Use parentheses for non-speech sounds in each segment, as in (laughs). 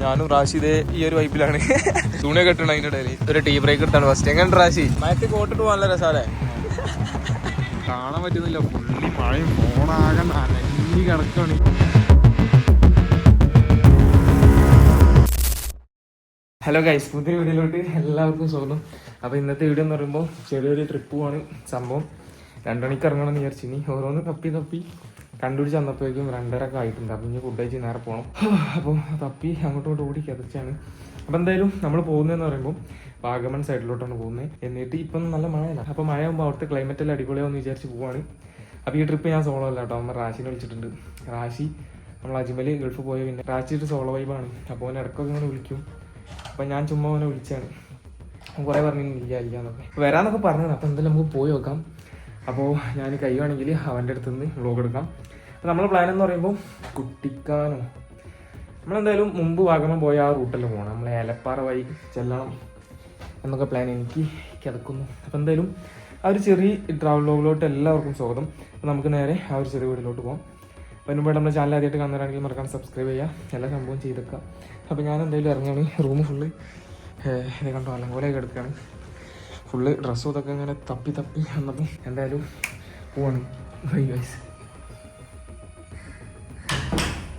ഞാനും റാഷിദേ ഈ ഒരു വൈപ്പിലാണ് (laughs) തുണി കെട്ടണം അതിന്റെ ഇടയിൽ ഒരു ടീ ബ്രേക്ക് എടുത്താണ് ഫസ്റ്റ് എങ്ങനെ റാഷി? മയത്ത് കോട്ടിട്ട് പോകാൻ നല്ല രസാലേ കാണാൻ പറ്റുന്നില്ല. പുള്ളി മഴയും ഫോണാകെ നനഞ്ഞി കിടക്കാണ്. ഹലോ ഗൈസ് പുതിയ വീഡിയോയിലോട്ട് എല്ലാവർക്കും സ്വാഗതം. അപ്പോൾ ഇന്നത്തെ വീഡിയോ എന്ന് പറയുമ്പോൾ ചെറിയൊരു ട്രിപ്പ് പോവാണ്. സംഭവം രണ്ടു മണിക്ക് ഇറങ്ങണം എന്ന് വിചാരിച്ചു ഇനി ഓരോന്ന് തപ്പി തപ്പി കണ്ടുപിടിച്ച് വന്നപ്പോഴേക്കും രണ്ടരൊക്കെ ആയിട്ടുണ്ട്. അപ്പം ഇനി ഫുഡ് കഴിച്ച് നേരെ പോകണം അപ്പോൾ തപ്പി അങ്ങോട്ടും ഇങ്ങോട്ടും ഓടി കിതച്ചാണ് അപ്പം എന്തായാലും നമ്മൾ പോകുന്നതെന്ന് പറയുമ്പോൾ വാഗമൺ സൈഡിലോട്ടാണ് പോകുന്നത് എന്നിട്ട് ഇപ്പം നല്ല മഴയല്ല. അപ്പോൾ മഴയാകുമ്പോൾ അവിടുത്തെ ക്ലൈമറ്റ് എല്ലാം അടിപൊളിയാവുമെന്ന് വിചാരിച്ച് പോവാണ്. അപ്പോൾ ഈ ട്രിപ്പ് ഞാൻ സോളോ അല്ല കേട്ടോ. അമ്മ റാഷിനെ വിളിച്ചിട്ടുണ്ട്. റാഷി നമ്മൾ അജ്മൽ ഗൾഫ് പോയ പിന്നെ ഒരു സോളോ വൈബാണ് അപ്പോൾ അവൻ ഇടയ്ക്കൊക്കെ ഇങ്ങനെ വിളിക്കും. അപ്പം ഞാൻ ചുമ്മാ അവനെ വിളിച്ചാണ്. കുറേ പറഞ്ഞു ഇല്ല ഇല്ല എന്നൊക്കെ വരാന്നൊക്കെ പറഞ്ഞത് അപ്പോൾ എന്തായാലും നമുക്ക് പോയി നോക്കാം. അപ്പോൾ ഞാൻ കഴിയുവാണെങ്കിൽ അവന്റെ അടുത്ത് നിന്ന് വ്ലോഗ് എടുക്കാം. അപ്പോൾ നമ്മളെ പ്ലാൻ എന്ന് പറയുമ്പോൾ കുട്ടിക്കാനോ. നമ്മളെന്തായാലും മുമ്പ് വാഗമൺ പോയ ആ റൂട്ടിൽ പോകണം നമ്മൾ ഏലപ്പാറ വഴി ചെല്ലണം എന്നൊക്കെ പ്ലാൻ എനിക്ക് കിടക്കുന്നു. അപ്പോൾ എന്തായാലും ആ ഒരു ചെറിയ ട്രാവൽ ലോഗിലോട്ട് എല്ലാവർക്കും സ്വാഗതം. അപ്പോൾ നമുക്ക് നേരെ ആ ഒരു ചെറിയ വീട്ടിലോട്ട് പോകാം അതിന് മുമ്പ് നമ്മുടെ ചാനൽ ആദ്യമായിട്ട് കാണുന്നവരാണെങ്കിൽ മറക്കാൻ സബ്സ്ക്രൈബ് ചെയ്യുക എല്ലാ സംഭവം ചെയ്തേക്കാം അപ്പോൾ ഞാൻ എന്തായാലും ഇറങ്ങുകയാണ് റൂം ഫുള്ള് ഇത് കണ്ടോ? അലങ്കോലയൊക്കെ എടുക്കുകയാണ് ഫുള്ള് ഡ്രസ്സും ഇതൊക്കെ ഇങ്ങനെ തപ്പി തപ്പി വന്നപ്പോൾ എന്തായാലും പോവാണ്. ബൈ ഗൈസ്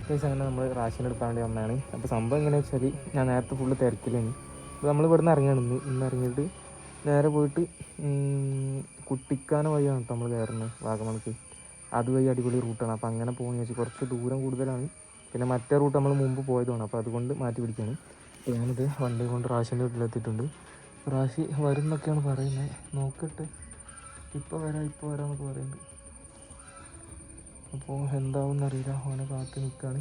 ഗൈസ് അങ്ങനെ നമ്മൾ റാഷൻ എടുക്കാൻ വേണ്ടി വന്നതാണ്. അപ്പോൾ സംഭവം എങ്ങനെയാ വെച്ചാൽ ഞാൻ നേരത്തെ ഫുള്ള് തിരക്കിലാണ്. അപ്പോൾ നമ്മൾ ഇവിടുന്ന് ഇറങ്ങിയാണ് ഇന്ന്. ഇറങ്ങിയിട്ട് നേരെ പോയിട്ട് കുട്ടിക്കാന വഴിയാണ് കേട്ടോ നമ്മൾ കയറുന്നത് വാഗമണക്ക്. അതുവഴി അടിപൊളി റൂട്ടാണ് അപ്പോൾ അങ്ങനെ പോകുന്ന വെച്ചാൽ കുറച്ച് ദൂരം കൂടുതലാണ്. പിന്നെ മറ്റേ റൂട്ട് നമ്മൾ മുമ്പ് പോയതുമാണ്. അപ്പോൾ അതുകൊണ്ട് മാറ്റി പിടിക്കുകയാണ് ഞാനിത് വണ്ടി കൊണ്ട് റാഷന്റെ വീട്ടിലെത്തിയിട്ടുണ്ട്. റാഷി വരുന്നൊക്കെയാണ് പറയുന്നത് നോക്കട്ടെ. ഇപ്പോൾ വരാം ഇപ്പോൾ വരാമെന്നൊക്കെ പറയുന്നുണ്ട്. അപ്പോൾ എന്താവും അറിയില്ല ഓനെ കാത്ത് നിൽക്കുകയാണ്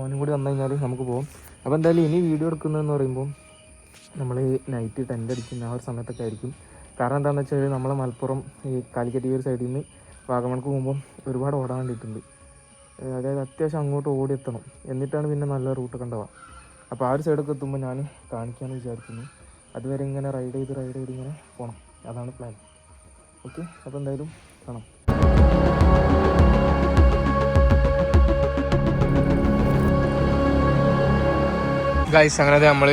ഓനും കൂടി വന്നു കഴിഞ്ഞാൽ നമുക്ക് പോകും അപ്പോൾ എന്തായാലും ഇനി വീഡിയോ എടുക്കുന്നതെന്ന് പറയുമ്പോൾ നമ്മൾ നൈറ്റ് ടെന്റ് അടിക്കുന്ന ആ ഒരു സമയത്തൊക്കെ ആയിരിക്കും. കാരണം എന്താണെന്ന് വെച്ചാൽ നമ്മളെ മലപ്പുറം ഈ കാലിക്കറ്റ് ഈ ഒരു സൈഡിൽ നിന്ന് വാഗമണക്ക് പോകുമ്പോൾ ഒരുപാട് ഓടാൻ വേണ്ടിയിട്ടുണ്ട്. അതായത് അത്യാവശ്യം അങ്ങോട്ട് ഓടിയെത്തണം. എന്നിട്ടാണ് പിന്നെ നല്ല റൂട്ടൊക്കെ ഉണ്ടാവുക. അപ്പോൾ ആ ഒരു സൈഡൊക്കെ എത്തുമ്പോൾ ഞാൻ കാണിക്കാമെന്ന് വിചാരിക്കുന്നു. അതുവരെ ഇങ്ങനെ റൈഡ് ചെയ്ത് റൈഡ് ചെയ്ത് ഇങ്ങനെ പോകണം അതാണ് പ്ലാൻ ഓക്കെ അപ്പോൾ എന്തായാലും കാണാം. ഗൈസ് അങ്ങനെ നമ്മൾ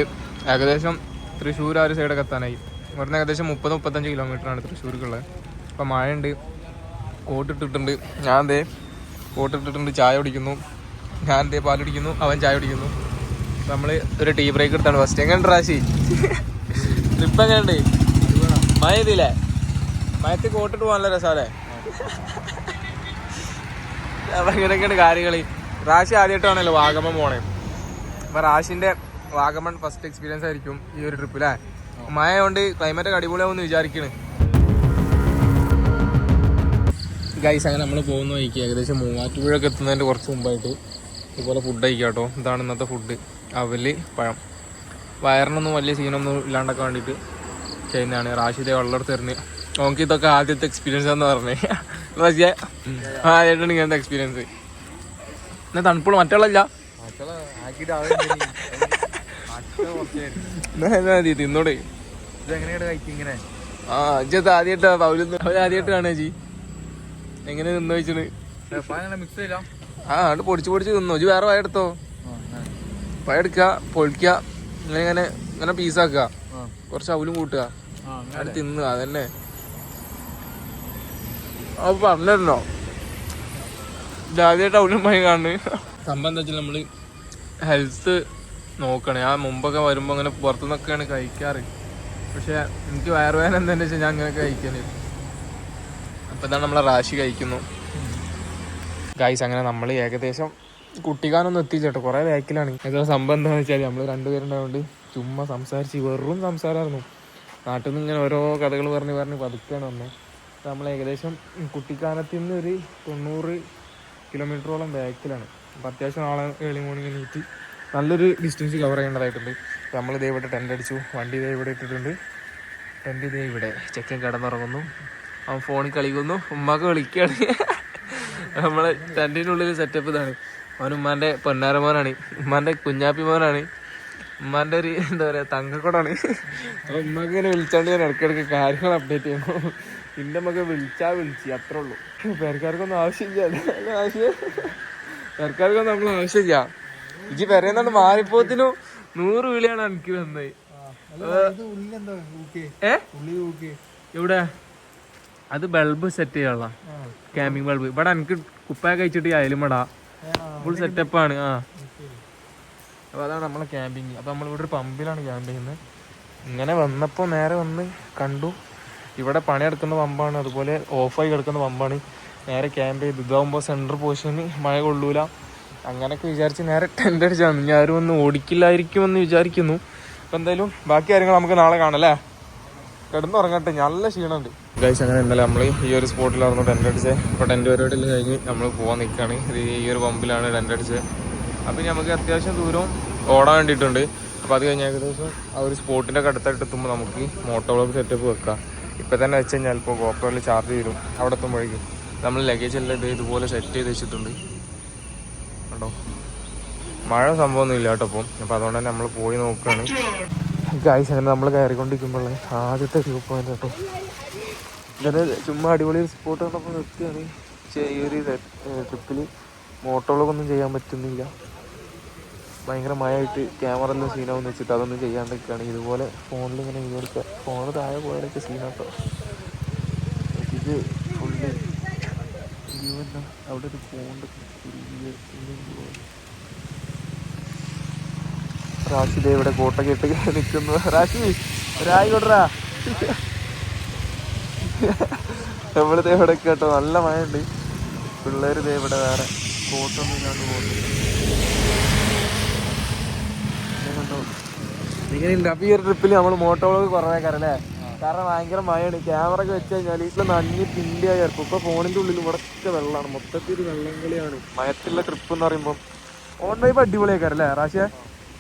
ഏകദേശം തൃശ്ശൂർ ആ ഒരു സൈഡൊക്കെ എത്താനായി. ഇവിടുന്ന് ഏകദേശം മുപ്പത് മുപ്പത്തഞ്ച് കിലോമീറ്ററാണ് തൃശ്ശൂർക്കുള്ളത്. അപ്പോൾ മഴയുണ്ട്. കോട്ടിട്ടിട്ടുണ്ട് ഞാൻ ദേ കോട്ടിട്ടിട്ടുണ്ട് ചായ കുടിക്കുന്നു. ഞാൻ ദേ പാലുടിക്കുന്നു അവൻ ചായ കുടിക്കുന്നു. നമ്മൾ ഒരു ടീ ബ്രേക്ക് എടുത്താണ്. ഫസ്റ്റ് എങ്ങനെ റാശി ട്രിപ്പ് എങ്ങനെയുണ്ട് മഴ ഇതില്ലേ മയത്ത് കോട്ടിട്ട് പോകാൻ രസാലേ അപ്പൊ ഇങ്ങനെയൊക്കെയാണ് കാര്യങ്ങൾ റാശി ആദ്യമായിട്ടാണല്ലോ വാഗമൺ പോണേ. അപ്പൊ റാശിന്റെ വാഗമൺ ഫസ്റ്റ് എക്സ്പീരിയൻസ് ആയിരിക്കും ഈ ഒരു ട്രിപ്പ് അല്ലേ മഴ കൊണ്ട് ക്ലൈമറ്റ് അടിപൊളിയാവുമെന്ന് വിചാരിക്കണ്. ഗൈസ് അങ്ങനെ നമ്മൾ പോകുന്ന വഴിക്ക് ഏകദേശം മൂവാറ്റുപുഴയൊക്കെ എത്തുന്നതിന്റെ കുറച്ച് മുമ്പായിട്ട് ഇതുപോലെ ഫുഡ് കഴിക്കാം കേട്ടോ ഇതാണ് ഇന്നത്തെ ഫുഡ് അവൽ പഴം. വയറിനൊന്നും വലിയ സീനൊന്നും ഇല്ലാണ്ടൊക്കെ വേണ്ടിയിട്ട് ചെയ്യുന്നതാണ്. റാഷിദെ വെള്ളമെടുത്ത് തരുന്നത് നോക്കി ഇതൊക്കെ ആദ്യത്തെ എക്സ്പീരിയൻസ് എന്ന് പറഞ്ഞേ. റാഷിയെ ആദ്യമായിട്ടാണ് ഇങ്ങനത്തെ എക്സ്പീരിയൻസ് എന്നാ തണുപ്പുള്ള മറ്റുള്ളല്ല മതി തിന്നോടെ. ആ അജ്ജത്ത് ആദ്യമായിട്ടാ പൗലും ആദ്യമായിട്ട് കാണുക ജി എങ്ങനെ തിന്നു വെച്ചത് ആ അത് പൊടിച്ച് പൊടിച്ച് തിന്നു. ജി വേറെ വായെടുത്തോ എടുത്തോ? പൊളിക്കുക ഇങ്ങനെ ഇങ്ങനെ ഇങ്ങനെ പീസാക്കുക കുറച്ച് അവലും കൂട്ടുക. അത് തിന്നുക അതന്നെ. അപ്പൊ പറഞ്ഞല്ലോ ആദ്യമായിട്ട് അവലും പോയി കാണുന്നത്. സംഭവം എന്താ വെച്ചാൽ നമ്മൾ ഹെൽത്ത് നോക്കണേ. ആ മുമ്പൊക്കെ വരുമ്പോൾ അങ്ങനെ പുറത്തുനിന്നൊക്കെയാണ് കഴിക്കാറ്. പക്ഷെ എനിക്ക് വയറുവേദന എന്താണെന്ന് വെച്ചാൽ ഞാൻ അങ്ങനെ കഴിക്കാന് അപ്പം ഇതാണ് നമ്മളെ റാശി കഴിക്കുന്നു. ഗായ്സ് അങ്ങനെ നമ്മൾ ഏകദേശം കുട്ടിക്കാനൊന്നും എത്തിച്ചേട്ടോ കുറേ ബാക്കിലാണ്. ഏതോ സംഭവം എന്താണെന്ന് വെച്ചാൽ നമ്മൾ രണ്ടുപേരുണ്ടായതുകൊണ്ട് ചുമ്മാ സംസാരിച്ച് വെറും സംസാരമായിരുന്നു നാട്ടിൽ നിന്ന് ഇങ്ങനെ ഓരോ കഥകൾ പറഞ്ഞ് പറഞ്ഞ് പതുക്കാണ് വന്നത് നമ്മൾ ഏകദേശം കുട്ടിക്കാനത്തിൽ നിന്ന് ഒരു തൊണ്ണൂറ് കിലോമീറ്ററോളം ബാക്കിലാണ്. അപ്പം അത്യാവശ്യം നാളെ ഏർലി മോർണിംഗ് എണീറ്റ് നല്ലൊരു ഡിസ്റ്റൻസ് കവർ ചെയ്യേണ്ടതായിട്ടുണ്ട്. നമ്മൾ ഇതേ ഇവിടെ ടെന്റ് അടിച്ചു. വണ്ടി ഇതേ ഇവിടെ ഇട്ടിട്ടുണ്ട്. ടെന്റ് ഇതേ ഇവിടെ. ചെക്കൻ കിടന്നുറങ്ങുന്നു. അവൻ ഫോണിൽ കളിക്കുന്നു. ഉമ്മാക്ക് വിളിക്കുകയാണ് നമ്മളെ ടെന്റിനുള്ളിൽ സെറ്റപ്പ് ഇതാണ്. അവൻ ഉമ്മാന്റെ പൊന്നാര മോനാണ്. ഉമ്മാന്റെ കുഞ്ഞാപ്പി മോനാണ്. ഉമ്മാന്റെ ഒരു എന്താ പറയുക തങ്കക്കൊടാണ്. അപ്പോൾ ഉമ്മക്ക് ഇങ്ങനെ വിളിച്ചാണ്ട് ഞാൻ ഇടയ്ക്കിടയ്ക്ക് കാര്യങ്ങൾ അപ്ഡേറ്റ് ചെയ്യുന്നു. എന്റെ മകൻ വിളിച്ചാൽ വിളിച്ച് അത്രേ ഉള്ളൂ. പേർക്കാർക്കൊന്നും ആവശ്യമില്ല. ആവശ്യം പേർക്കാർക്കൊന്നും നമ്മൾ ആവശ്യമില്ല. എനിക്ക് പെരയുന്നോണ്ട് മാറിപ്പോത്തിനും നൂറ് വിളിയാണ് എനിക്ക് വന്നത്. എവിടെ? അത് ബൾബ് സെറ്റ് ചെയ്യാനുള്ള. ക്യാമിങ് ബൾബ്. ഇവിടെ എനിക്ക് കുപ്പായ കഴിച്ചിട്ട് അയലും ഇടാ ഫുൾ സെറ്റപ്പാണ് ആ. അപ്പൊ അതാണ് നമ്മളെ ക്യാമ്പിങ് അപ്പൊ നമ്മൾ ഇവിടെ ഒരു പമ്പിലാണ് ക്യാമ്പ് ചെയ്യുന്നത്. ഇങ്ങനെ വന്നപ്പോൾ നേരെ വന്ന് കണ്ടു. ഇവിടെ പണിയെടുക്കുന്ന പമ്പാണ്. അതുപോലെ ഓഫായി കിടക്കുന്ന പമ്പാണ്. നേരെ ക്യാമ്പ് ചെയ്ത്. ഇതാകുമ്പോൾ സെന്റർ പൊസിഷന് മഴ കൊള്ളൂല. അങ്ങനെയൊക്കെ വിചാരിച്ച് നേരെ ടെന്റ് അടിച്ചാണ് ഞാൻ ആരും ഒന്ന് ഓടിക്കില്ലായിരിക്കുമെന്ന് വിചാരിക്കുന്നു. അപ്പം എന്തായാലും ബാക്കി കാര്യങ്ങൾ നമുക്ക് നാളെ കാണാം അല്ലേ? കിടന്നുറങ്ങട്ടെ നല്ല ക്ഷീണമുണ്ട്. ഗൈസ് അങ്ങനെ ഇന്നലെ നമ്മൾ ഈ ഒരു സ്പോട്ടിലായിരുന്നു ടെന്റ് അടിച്ചത് അപ്പോൾ ടെന്റ് പരിപാടിയിൽ കഴിഞ്ഞ് നമ്മൾ പോകാൻ നിൽക്കുകയാണ് ഇത് ഈ ഒരു പമ്പിലാണ് ടെന്റ് അടിച്ചത് അപ്പോൾ നമുക്ക് അത്യാവശ്യം ദൂരം ഓടാൻ വേണ്ടിയിട്ടുണ്ട്. അപ്പോൾ അത് കഴിഞ്ഞ് ഏകദേശം ആ ഒരു സ്പോട്ടിന്റെ അടുത്തായിട്ട് എത്തുമ്പോൾ നമുക്ക് മോട്ടോ ബ്ലോക്ക് സെറ്റപ്പ് വെക്കാം. ഇപ്പോൾ തന്നെ വെച്ച് കഴിഞ്ഞാൽ ഇപ്പോൾ ഗോപ്രോയിൽ ചാർജ് ചെയ്യും അവിടെ എത്തുമ്പോഴേക്കും നമ്മൾ ലഗേജ് എല്ലാം ഇത് ഇതുപോലെ സെറ്റ് ചെയ്ത് വെച്ചിട്ടുണ്ട്. കണ്ടോ? മഴ സംഭവമൊന്നും ഇല്ല കേട്ടോ അപ്പം അപ്പോൾ അതുകൊണ്ട് തന്നെ നമ്മൾ പോയി നോക്കുകയാണ് ഗായ്സ് അങ്ങനെ നമ്മൾ കയറിക്കൊണ്ടിരിക്കുമ്പോൾ ആദ്യത്തെ വ്യൂ പോയിന്റ് കേട്ടോ ഇങ്ങനെ ചുമ്മാ അടിപൊളി സ്പോട്ട് കണ്ടപ്പോൾ നിർത്തിയാണ്. ഈ ഒരു ട്രിപ്പിൽ മോട്ടോളൊന്നും ചെയ്യാൻ പറ്റുന്നില്ല. ഭയങ്കര മഴയായിട്ട് ക്യാമറ എല്ലാം സീനാവെന്ന് വെച്ചിട്ട് അതൊന്നും ചെയ്യാണ്ടിരിക്കുകയാണ് ഇതുപോലെ ഫോണിൽ ഇങ്ങനെ വിചാരിക്കുക ഫോണ് താഴെ പോയാലൊക്കെ സീനാട്ടോ ഇത് ഫുള്ള് അവിടെ ഒരു പോണ്ട് റാഷി ദേ ഇവിടെ കോട്ട ഇട്ട് നിൽക്കുന്നു റാഷി രായി കൊടറാ നമ്മളിതേ ഇവിടെ കേട്ടോ നല്ല മഴയുണ്ട്. പിള്ളേര് ദേ ഇവിടെ വേറെ കോട്ടൊന്നും ഇല്ലാണ്ട് പോകുന്നുണ്ട് അപ്പൊ ഈ ഒരു ട്രിപ്പിൽ നമ്മൾ മോട്ടോ വ്ളോഗ് കുറവേക്കാരല്ലേ കാരണം ഭയങ്കര മഴയാണ്. ക്യാമറ ഒക്കെ വെച്ച് കഴിഞ്ഞാൽ ഇപ്പൊ നഞ്ഞ് പിണ്ടിയായി ഇറക്കും ഇപ്പൊ ഫോണിന്റെ ഉള്ളിൽ ഇവിടൊക്കെ വെള്ളമാണ്. മൊത്തത്തിൽ വെള്ളം കളിയാണ്. മയത്തുള്ള ട്രിപ്പ് എന്ന് പറയുമ്പോൾ ഓൺ വൈബ് അടിപൊളിയാക്കാരല്ലേ റാഷിയ?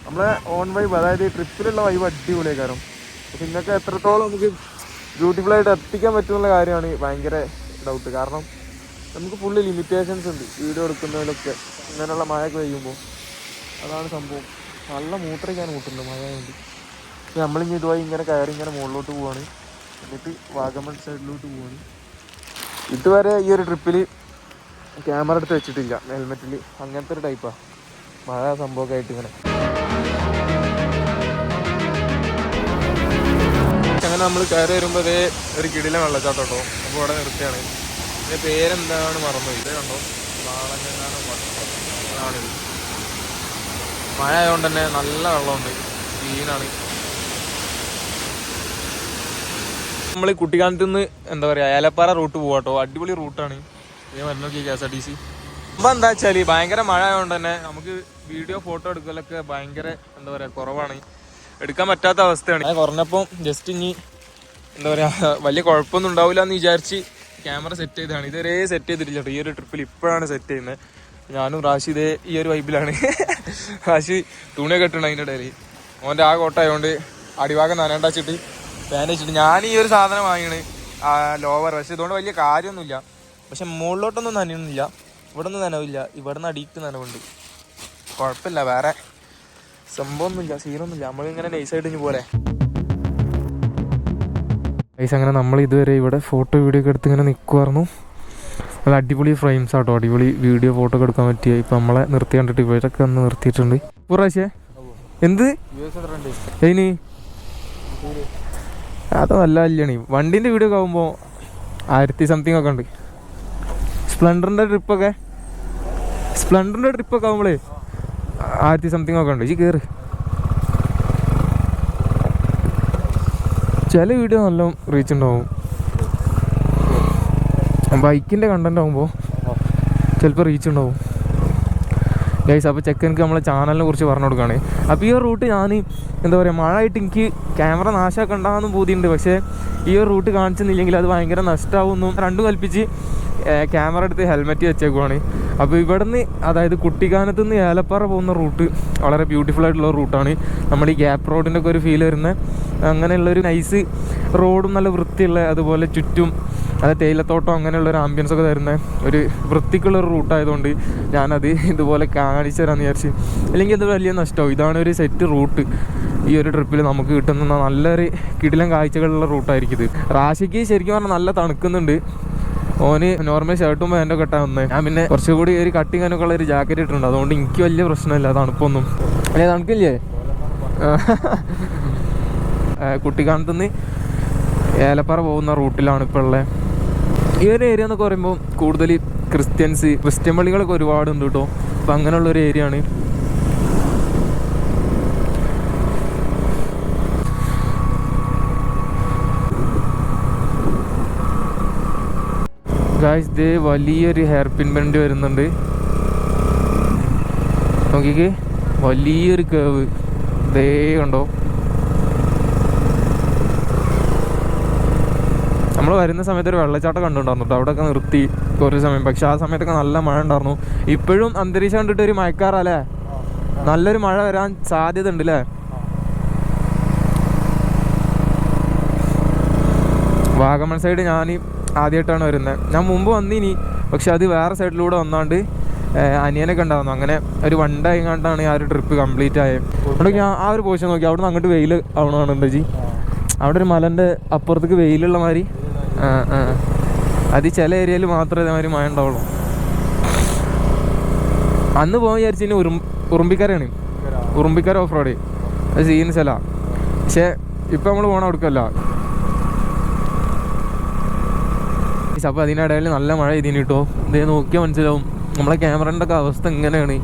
നമ്മളെ ഓൺ വൈബ് അതായത് ട്രിപ്പിലുള്ള വൈബ് അടിപൊളിയാക്കാരം പക്ഷെ ഇന്നൊക്കെ എത്രത്തോളം നമുക്ക് ബ്യൂട്ടിഫുൾ ആയിട്ട് എത്തിക്കാൻ പറ്റുന്നുള്ള കാര്യമാണ് ഭയങ്കര ഡൗട്ട് കാരണം നമുക്ക് ഫുള്ള് ലിമിറ്റേഷൻസ് ഉണ്ട് വീഡിയോ എടുക്കുന്നതിലൊക്കെ. ഇങ്ങനെയുള്ള മഴയൊക്കെ പെയ്യുമ്പോൾ അതാണ് സംഭവം. നല്ല മൂത്രയ്ക്കാൻ കൂട്ടുന്നുണ്ട് മഴ വേണ്ടി പക്ഷെ നമ്മളിങ്ങനെ ഇതുമായി ഇങ്ങനെ കയറി ഇങ്ങനെ മുകളിലോട്ട് പോവാണ്. എന്നിട്ട് വാഗമൺ സൈഡിലോട്ട് പോവാണ്. ഇതുവരെ ഈ ഒരു ട്രിപ്പിൽ ക്യാമറ എടുത്ത് വെച്ചിട്ടില്ല. ഹെൽമെറ്റിൽ അങ്ങനത്തെ ഒരു ടൈപ്പാണ് മഴ സംഭവമൊക്കെ ആയിട്ട് ഇങ്ങനെ. അങ്ങനെ നമ്മൾ കയറി വരുമ്പോൾ അതേ ഒരു കിടില വെള്ളച്ചാട്ടം കേട്ടോ അപ്പോൾ ഇവിടെ നിർത്തിയാണ്. ഇതിന്റെ പേരെന്താണ് മറന്നു ഇത് കണ്ടോ? വാളങ്ങാനം ആണിത് മഴ ആയതുകൊണ്ട് തന്നെ നല്ല വെള്ളമുണ്ട്. ക്ലീനാണ്. നമ്മൾ കുട്ടിക്കാലത്ത് നിന്ന് എന്താ പറയാ ഏലപ്പാറ റൂട്ട് പോവാട്ടോ. അടിപൊളി റൂട്ടാണ്. ഇതേ മരുന്ന് നോക്കി K S R T C. ഇപ്പം എന്താ വെച്ചാൽ ഭയങ്കര മഴ ആയതുകൊണ്ട് തന്നെ നമുക്ക് വീഡിയോ ഫോട്ടോ എടുക്കലൊക്കെ ഭയങ്കര എന്താ പറയാ കുറവാണ്. എടുക്കാൻ പറ്റാത്ത അവസ്ഥയാണ്. ഞാൻ കുറഞ്ഞപ്പം ജസ്റ്റ് ഇനി എന്താ പറയാ വലിയ കുഴപ്പമൊന്നും ഉണ്ടാവില്ല എന്ന് വിചാരിച്ച് ക്യാമറ സെറ്റ് ചെയ്തതാണ്. ഇതുവരെ സെറ്റ് ചെയ്തിട്ടില്ല ഈ ഒരു ട്രിപ്പിൽ ഇപ്പോഴാണ് സെറ്റ് ചെയ്യുന്നത്. ഞാനും റാഷി ഇതേ ഈ ഒരു വൈബിലാണ് റാഷി തുണിയൊക്കെ ഇട്ടുണ്ട് അതിന്റെ ഇടയിൽ. ഓന്റെ ആ കോട്ടായതുകൊണ്ട് അടിഭാഗം നനണ്ടാച്ചിട്ട് ഫാൻ വെച്ചിട്ട് ഞാൻ ഈ ഒരു സാധനം വാങ്ങിയാണ്. ലോവർ പക്ഷെ ഇതുകൊണ്ട് വലിയ കാര്യമൊന്നുമില്ല. പക്ഷെ മുകളിലോട്ടൊന്നും നനയൊന്നുമില്ല. ഇവിടെ നിന്ന് നനവില്ല. ഇവിടെ നിന്ന് അടിയിട്ട് നനവുണ്ട്. കുഴപ്പമില്ല. വേറെ സംഭവമൊന്നുമില്ല സീനൊന്നുമില്ല നമ്മളിങ്ങനെ നൈസായിട്ട് ഇനി പോലെ ഗൈസ് അങ്ങനെ നമ്മൾ ഇതുവരെ ഇവിടെ ഫോട്ടോ വീഡിയോ ഒക്കെ എടുത്ത് ഇങ്ങനെ നിൽക്കുമായിരുന്നു നല്ല അടിപൊളി ഫ്രെയിംസ് ആട്ടോ. അടിപൊളി വീഡിയോ ഫോട്ടോ ഒക്കെ എടുക്കാൻ പറ്റിയ. ഇപ്പം നമ്മളെ നിർത്തി കണ്ടിട്ട് ഇവരൊക്കെ ഒന്ന് നിർത്തിയിട്ടുണ്ട്. പ്രാവശ്യേ എന്ത്? അതിന് അത് നല്ല കല്യാണി. വണ്ടീന്റെ വീഡിയോ ഒക്കെ ആകുമ്പോൾ ആയിരത്തി സംതിങ് ഒക്കെ ഉണ്ട്. സ്പ്ലെൻഡറിന്റെ ട്രിപ്പൊക്കെ സ്പ്ലെൻഡറിന്റെ ട്രിപ്പൊക്കെ ആകുമ്പോഴേ ആയിരത്തി സംതിങ് ഒക്കെ ഉണ്ട്. ഈ കയറി ചില വീഡിയോ നല്ല റീച്ച് ഉണ്ടാവും. ബൈക്കിന്റെ കണ്ടന്റ് ആകുമ്പോൾ ചിലപ്പോൾ റീച്ച് ഉണ്ടാവും. ഗൈസ് അപ്പോൾ ചെക്കൻക്ക് നമ്മളെ ചാനലിനെ കുറിച്ച് പറഞ്ഞു കൊടുക്കുകയാണ് അപ്പോൾ ഈ റൂട്ട് ഞാൻ എന്താ പറയുക മഴ ആയിട്ട് എനിക്ക് ക്യാമറ നാശമാക്കണ്ടെന്ന് ബോധ്യമുണ്ട് പക്ഷേ ഈ ഒരു റൂട്ട് കാണിച്ചെന്നില്ലെങ്കിൽ അത് ഭയങ്കര നഷ്ടമാവുന്നു രണ്ടും കൽപ്പിച്ച് ക്യാമറ എടുത്ത് ഹെൽമെറ്റ് വെച്ചേക്കുവാണ്. അപ്പോൾ ഇവിടുന്ന് അതായത് കുട്ടിക്കാനത്ത് നിന്ന് ഏലപ്പാറ പോകുന്ന റൂട്ട് വളരെ ബ്യൂട്ടിഫുൾ ആയിട്ടുള്ള റൂട്ടാണ്. നമ്മൾ ഈ ഗ്യാപ്പ് റോഡിന്റെ ഒക്കെ ഒരു ഫീൽ വരുന്ന അങ്ങനെയുള്ളൊരു നൈസ് റോഡും നല്ല വൃത്തിയുള്ള അതുപോലെ ചുറ്റും അത് തേയിലത്തോട്ടം അങ്ങനെയുള്ള ഒരു ആംബിയൻസ് ഒക്കെ തരുന്ന ഒരു വൃത്തിക്കുള്ള ഒരു റൂട്ടായതുകൊണ്ട് ഞാനത് ഇതുപോലെ കാണിച്ചു തരാമെന്ന് വിചാരിച്ച്. അല്ലെങ്കിൽ അത് വലിയ നഷ്ടമാവും. ഇതാണ് ഒരു സെറ്റ് റൂട്ട് ഈ ഒരു ട്രിപ്പിൽ നമുക്ക് കിട്ടുന്ന നല്ലൊരു കിടിലം കാഴ്ചകളുള്ള റൂട്ടായിരിക്കും ഇത്. റാശിക്ക് ശരിക്കും പറഞ്ഞാൽ നല്ല തണുക്കുന്നുണ്ട്. ഓന് നോർമൽ ഷർട്ടും പാന്റും ഇട്ടാ വന്നേ ഞാൻ പിന്നെ കുറച്ചുകൂടി ഒരു കട്ടിങ് ഉള്ള ഒരു ജാക്കറ്റ് ഇട്ടിട്ടുണ്ട്. അതുകൊണ്ട് എനിക്ക് വലിയ പ്രശ്നമില്ല. തണുപ്പൊന്നും. അല്ലേ തണുക്കില്ലേ? കുട്ടിക്കാലത്തുനിന്ന് ഏലപ്പാറ പോകുന്ന റൂട്ടിലാണ് ഇപ്പോൾ ഉള്ളത് ഈ ഒരു ഏരിയ എന്നൊക്കെ പറയുമ്പോൾ കൂടുതൽ ക്രിസ്ത്യൻസ് ക്രിസ്ത്യൻ പള്ളികളൊക്കെ ഒരുപാടുണ്ട് കേട്ടോ അപ്പം അങ്ങനെയുള്ള ഒരു ഏരിയ ആണ്. ഗായ്സ് ഇത് വലിയൊരു ഹെയർ പിൻ ബെൻഡ് വരുന്നുണ്ട്. നോക്കിക്ക് വലിയൊരു കേവ് ദേ ഉണ്ടോ നമ്മൾ വരുന്ന സമയത്ത് ഒരു വെള്ളച്ചാട്ടം കണ്ടുണ്ടായിരുന്നു അവിടെ അവിടെയൊക്കെ നിർത്തി കുറച്ച് സമയം. പക്ഷെ ആ സമയത്തൊക്കെ നല്ല മഴ ഉണ്ടായിരുന്നു. ഇപ്പോഴും അന്തരീക്ഷം കണ്ടിട്ട് ഒരു മയക്കാറല്ലേ നല്ലൊരു മഴ വരാൻ സാധ്യത ഉണ്ട് അല്ലേ വാഗമൺ സൈഡ് ഞാൻ ആദ്യമായിട്ടാണ് വരുന്നത്. ഞാൻ മുമ്പ് വന്നിനി പക്ഷെ അത് വേറെ സൈഡിലൂടെ വന്നാണ്ട് അനിയനൊക്കെ ഉണ്ടായിരുന്നു അങ്ങനെ ഒരു ഡേ കണ്ടാണ് ആ ഒരു ട്രിപ്പ് കംപ്ലീറ്റ് ആയത്. അവിടെ ഞാൻ ആ ഒരു പോഷൻ നോക്കി. അവിടെ നിന്ന് അങ്ങോട്ട് വെയിൽ ആവണമാണ് ജി. അവിടെ ഒരു മലന്റെ അപ്പുറത്തേക്ക് വെയിലുള്ള മാതിരി അത് ചില ഏരിയയിൽ മാത്രമേ ഇതേമാതിരി മഴ ഉണ്ടാവുള്ളൂ. അന്ന് പോകാൻ വിചാരിച്ചു ഉറും ഉറുമ്പിക്കരയാണ്. ഉറുമ്പിക്കര ഓഫ് റോഡ് സീൻ അല്ല പക്ഷേ ഇപ്പം നമ്മൾ പോകണം അവിടേക്കല്ല. അപ്പോൾ അതിനിടയിൽ നല്ല മഴ ഇതിന് കിട്ടുമോ ഇതേ നോക്കിയാൽ മനസ്സിലാവും. നമ്മളെ ക്യാമറന്റെ ഒക്കെ അവസ്ഥ എങ്ങനെയാണ്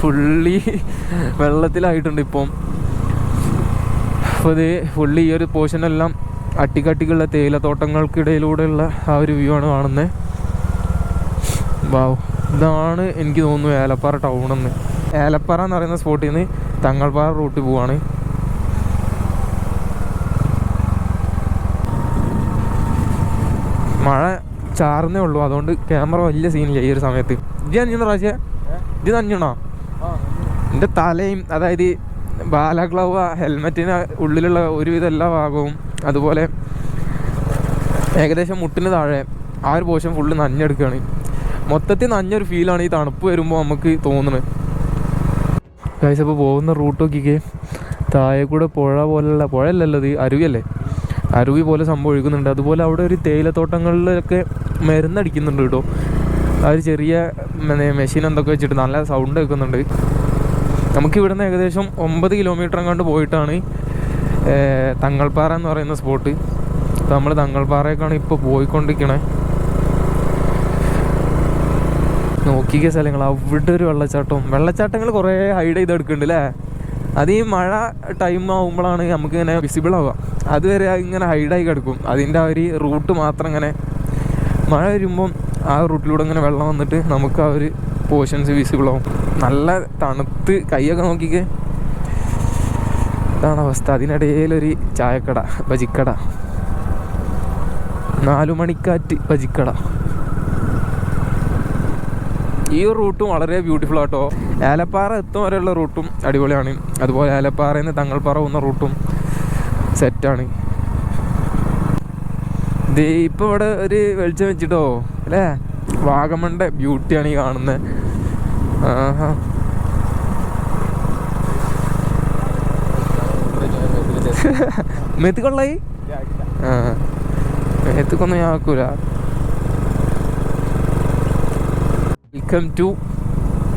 ഫുള്ളി (laughs) വെള്ളത്തിലായിട്ടുണ്ട് ഇപ്പം. അപ്പോൾ ഇത് ഫുള്ളി ഈ ഒരു പോർഷനെല്ലാം അട്ടിക്കട്ടിക്കുള്ള തേയിലത്തോട്ടങ്ങൾക്കിടയിലൂടെയുള്ള ആ ഒരു വ്യൂ ആണ് കാണുന്നത് വാവ് ഇതാണ് എനിക്ക് തോന്നുന്നു ഏലപ്പാറ ടൗൺ എന്ന്. ഏലപ്പാറ എന്ന് പറയുന്ന സ്പോട്ടിൽ നിന്ന് തങ്ങൾപ്പാറ റൂട്ടിൽ പോവാണ്. മഴ ചാറുന്നേ ഉള്ളൂ. അതുകൊണ്ട് ക്യാമറ വലിയ സീനില്ല ഈ ഒരു സമയത്ത്. ഇത് നഞ്ഞണോ പ്രാവശ്യ? ഇത് അഞ്ഞുണോ എന്റെ തലയും അതായത് ബാലഗ്ലൗവ ഹെൽമെറ്റിന് ഉള്ളിലുള്ള ഒരുവിധ എല്ലാ ഭാഗവും അതുപോലെ ഏകദേശം മുട്ടിന് താഴെ ആ ഒരു പോഷൻ ഫുള്ള് നഞ്ഞെടുക്കുകയാണ് മൊത്തത്തിൽ നഞ്ഞൊരു ഫീലാണ് ഈ തണുപ്പ് വരുമ്പോൾ നമുക്ക് തോന്നുന്നത്. ഗൈസ് അപ്പോൾ പോകുന്ന റൂട്ട് നോക്കിക്കേ. താഴെ കൂടെ പുഴ പോലുള്ള പുഴയല്ലല്ലോ ഇത് അരുവിയല്ലേ അരുവി പോലെ സംഭവം ഒഴുകുന്നുണ്ട്. അതുപോലെ അവിടെ ഒരു തേയിലത്തോട്ടങ്ങളിലൊക്കെ മരുന്നടിക്കുന്നുണ്ട് കേട്ടോ. ആ ഒരു ചെറിയ മെഷീൻ എന്തൊക്കെ വെച്ചിട്ട് നല്ല സൗണ്ട് കേൾക്കുന്നുണ്ട്. നമുക്ക് ഇവിടുന്ന് ഏകദേശം ഒമ്പത് കിലോമീറ്റർ അങ്ങോട്ട് പോയിട്ടാണ് തങ്ങൾപ്പാറ എന്ന് പറയുന്ന സ്പോട്ട് അപ്പോൾ നമ്മൾ തങ്ങൾപ്പാറയൊക്കെയാണ് ഇപ്പോൾ പോയിക്കൊണ്ടിരിക്കണേ. നോക്കിയ സ്ഥലങ്ങൾ. അവിടെ ഒരു വെള്ളച്ചാട്ടവും വെള്ളച്ചാട്ടങ്ങൾ കുറേ ഹൈഡ് ചെയ്ത് എടുക്കുന്നുണ്ട് അല്ലേ? അത് ഈ മഴ ടൈം ആകുമ്പോഴാണ് നമുക്കിങ്ങനെ വിസിബിൾ ആവുക. അതുവരെ ഇങ്ങനെ ഹൈഡായി കിടക്കും. അതിന്റെ ആ ഒരു റൂട്ട് മാത്രം ഇങ്ങനെ മഴ വരുമ്പം ആ റൂട്ടിലൂടെ ഇങ്ങനെ വെള്ളം വന്നിട്ട് നമുക്ക് ആ ഒരു പോർഷൻസ് വിസിബിൾ ആവും. നല്ല തണുത്ത് കൈയൊക്കെ നോക്കിക്കേ. ഇതാണ് അവസ്ഥ. അതിനിടയിലൊരു ചായക്കട ബജിക്കട. നാലു മണിക്കാറ്റ് ബജിക്കട. ഈ റൂട്ടും വളരെ ബ്യൂട്ടിഫുൾ ആട്ടോ. ഏലപ്പാറ എത്തും വരെയുള്ള റൂട്ടും അടിപൊളിയാണ്. അതുപോലെ ഏലപ്പാറയിൽ നിന്ന് തങ്ങൾപ്പാറ പോകുന്ന റൂട്ടും സെറ്റാണ് ഇത് ഇപ്പോൾ ഇവിടെ ഒരു വെളിച്ചം വെച്ചിട്ടോ അല്ലേ? വാഗമണ്ടെ ബ്യൂട്ടിയാണ് ഈ കാണുന്നത് ആഹാ. (laughs) കൊള്ളായി ആ. മേത്തക്കൊന്നും ഞാൻ ആക്കൂല. Welcome to